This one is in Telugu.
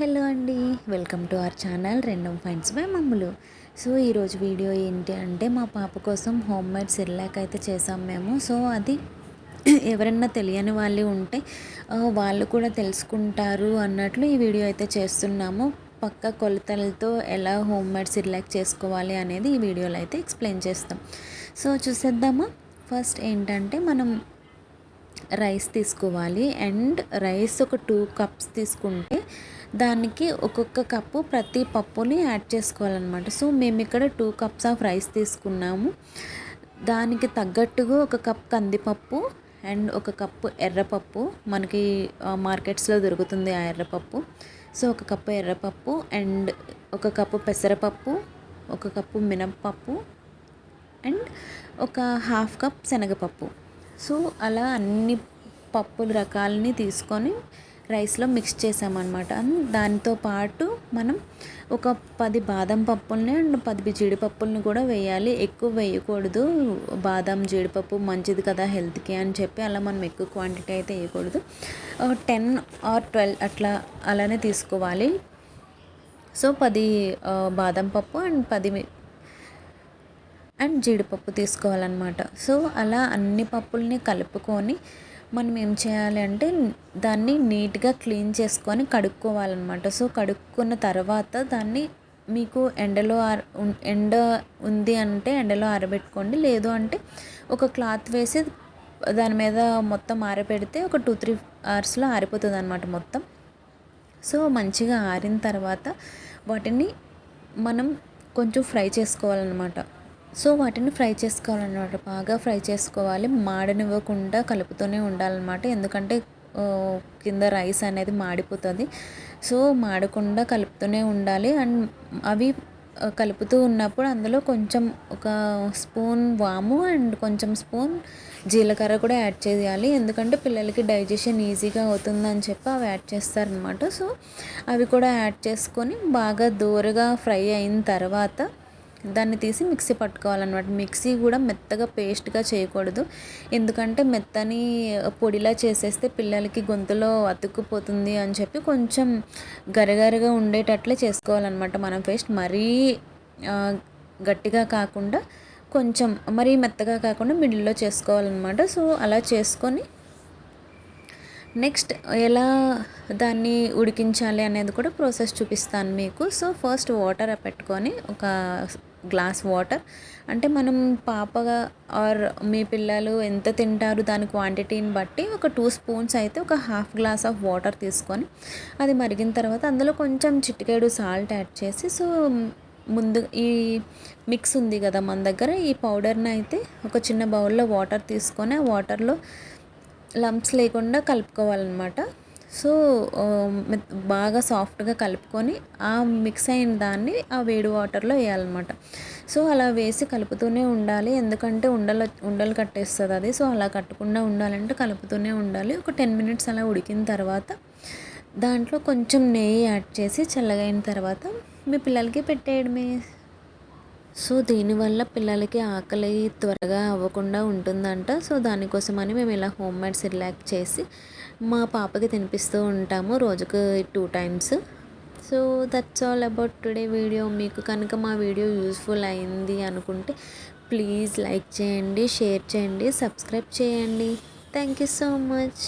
హలో అండి. వెల్కమ్ టు అవర్ ఛానల్ రెండో ఫైండ్స్ బై మమ్ములు. సో ఈరోజు వీడియో ఏంటి అంటే మా పాప కోసం హోమ్ మేడ్ సిర్లాక్ అయితే చేసాం మేము. సో అది ఎవరన్నా తెలియని వాళ్ళు ఉంటే వాళ్ళు కూడా తెలుసుకుంటారు అన్నట్లు ఈ వీడియో అయితే చేస్తున్నాము. పక్క కొలతలతో ఎలా హోమ్ మేడ్ సిర్లాక్ చేసుకోవాలి అనేది ఈ వీడియోలో అయితే ఎక్స్ప్లెయిన్ చేస్తాం. సో చూసేద్దామా? ఫస్ట్ ఏంటంటే మనం రైస్ తీసుకోవాలి. అండ్ రైస్ ఒక టూ కప్స్ తీసుకుంటే దానికి ఒక్కొక్క కప్పు ప్రతి పప్పుని యాడ్ చేసుకోవాలన్నమాట. సో మేము ఇక్కడ టూ కప్స్ ఆఫ్ రైస్ తీసుకున్నాము. దానికి తగ్గట్టుగా ఒక కప్ కందిపప్పు అండ్ ఒక కప్పు ఎర్రపప్పు. మనకి మార్కెట్స్లో దొరుకుతుంది ఆ ఎర్రపప్పు. సో ఒక కప్పు ఎర్రపప్పు అండ్ ఒక కప్పు పెసరపప్పు ఒక కప్పు మినప్పప్పు అండ్ ఒక హాఫ్ కప్ శనగపప్పు. సో అలా అన్ని పప్పుల రకాలని తీసుకొని రైస్లో మిక్స్ చేసామన్నమాట. దానితో పాటు మనం ఒక పది బాదం పప్పుల్ని అండ్ పది జీడిపప్పుల్ని కూడా వేయాలి. ఎక్కువ వేయకూడదు. బాదం జీడిపప్పు మంచిది కదా హెల్త్కి అని చెప్పి అలా మనం ఎక్కువ క్వాంటిటీ అయితే వేయకూడదు. టెన్ ఆర్ ట్వెల్వ్ అట్లా అలానే తీసుకోవాలి. సో పది బాదం పప్పు అండ్ పది అండ్ జీడిపప్పు తీసుకోవాలన్నమాట. సో అలా అన్ని పప్పుల్ని కలుపుకొని మనం ఏం చేయాలి అంటే దాన్ని నీట్గా క్లీన్ చేసుకొని కడుక్కోవాలన్నమాట. సో కడుక్కున్న తర్వాత దాన్ని మీకు ఎండలో ఆర ఎండ ఉంది అంటే ఎండలో ఆరబెట్టుకోండి. లేదు అంటే ఒక క్లాత్ వేసి దాని మీద మొత్తం ఆరబెడితే ఒక టూ త్రీ అవర్స్లో ఆరిపోతుంది అనమాట మొత్తం. సో మంచిగా ఆరిన తర్వాత వాటిని మనం కొంచెం ఫ్రై చేసుకోవాలన్నమాట. సో వాటిని ఫ్రై చేసుకోవాలన్నమాట. బాగా ఫ్రై చేసుకోవాలి. మాడనివ్వకుండా కలుపుతూనే ఉండాలన్నమాట. ఎందుకంటే కింద రైస్ అనేది మాడిపోతుంది. సో మాడకుండా కలుపుతూనే ఉండాలి. అండ్ అవి కలుపుతూ ఉన్నప్పుడు అందులో కొంచెం ఒక స్పూన్ వాము అండ్ కొంచెం స్పూన్ జీలకర్ర కూడా యాడ్ చేయాలి. ఎందుకంటే పిల్లలకి డైజెషన్ ఈజీగా అవుతుందని చెప్పి అవి యాడ్ చేస్తారనమాట సో అవి కూడా యాడ్ చేసుకొని బాగా దూరగా ఫ్రై అయిన తర్వాత దాన్ని తీసి మిక్సీ పట్టుకోవాలన్నమాట. మిక్సీ కూడా మెత్తగా పేస్ట్గా చేయకూడదు. ఎందుకంటే మెత్తని పొడిలా చేసేస్తే పిల్లలకి గొంతులో అతుక్కుపోతుంది అని చెప్పి కొంచెం గరగరగా ఉండేటట్లే చేసుకోవాలన్నమాట మనం పేస్ట్. మరీ గట్టిగా కాకుండా కొంచెం మరీ మెత్తగా కాకుండా మిడిల్లో చేసుకోవాలన్నమాట. సో అలా చేసుకొని నెక్స్ట్ ఎలా దాన్ని ఉడికించాలి అనేది కూడా ప్రాసెస్ చూపిస్తాను మీకు. సో ఫస్ట్ వాటర్ పెట్టుకొని ఒక గ్లాస్ వాటర్. అంటే మనం పాపగా ఆర్ మీ పిల్లలు ఎంత తింటారు దాని క్వాంటిటీని బట్టి ఒక టూ స్పూన్స్ అయితే ఒక హాఫ్ గ్లాస్ ఆఫ్ వాటర్ తీసుకొని అది మరిగిన తర్వాత అందులో కొంచెం చిటికేడు సాల్ట్ యాడ్ చేసి సో ముందు ఈ మిక్స్ ఉంది కదా మన దగ్గర ఈ పౌడర్ని అయితే ఒక చిన్న బౌల్లో వాటర్ తీసుకొని ఆ వాటర్లో లంప్స్ లేకుండా కలుపుకోవాలన్నమాట. సో బాగా సాఫ్ట్గా కలుపుకొని ఆ మిక్స్ అయిన దాన్ని ఆ వేడి వాటర్లో వేయాలన్నమాట. సో అలా వేసి కలుపుతూనే ఉండాలి. ఎందుకంటే ఉండలు ఉండలు కట్టేస్తుంది అది. సో అలా కట్టకుండా ఉండాలంటే కలుపుతూనే ఉండాలి. ఒక టెన్ మినిట్స్ అలా ఉడికిన తర్వాత దాంట్లో కొంచెం నెయ్యి యాడ్ చేసి చల్లగైన తర్వాత మీ పిల్లలకి పెట్టేయడమే. సో దీనివల్ల పిల్లలకి ఆకలి త్వరగా అవ్వకుండా ఉంటుందంట. సో దానికోసమని మేము ఇలా హోమ్ మేడ్ సిర్లాక్ చేసి మా పాపకి తినిపిస్తూ ఉంటాము రోజుకు two times. So that's all about today video. మీకు కనుక మా వీడియో యూస్ఫుల్ అయింది అనుకుంటే ప్లీజ్ లైక్ చేయండి షేర్ చేయండి సబ్స్క్రైబ్ చేయండి. Thank you so much.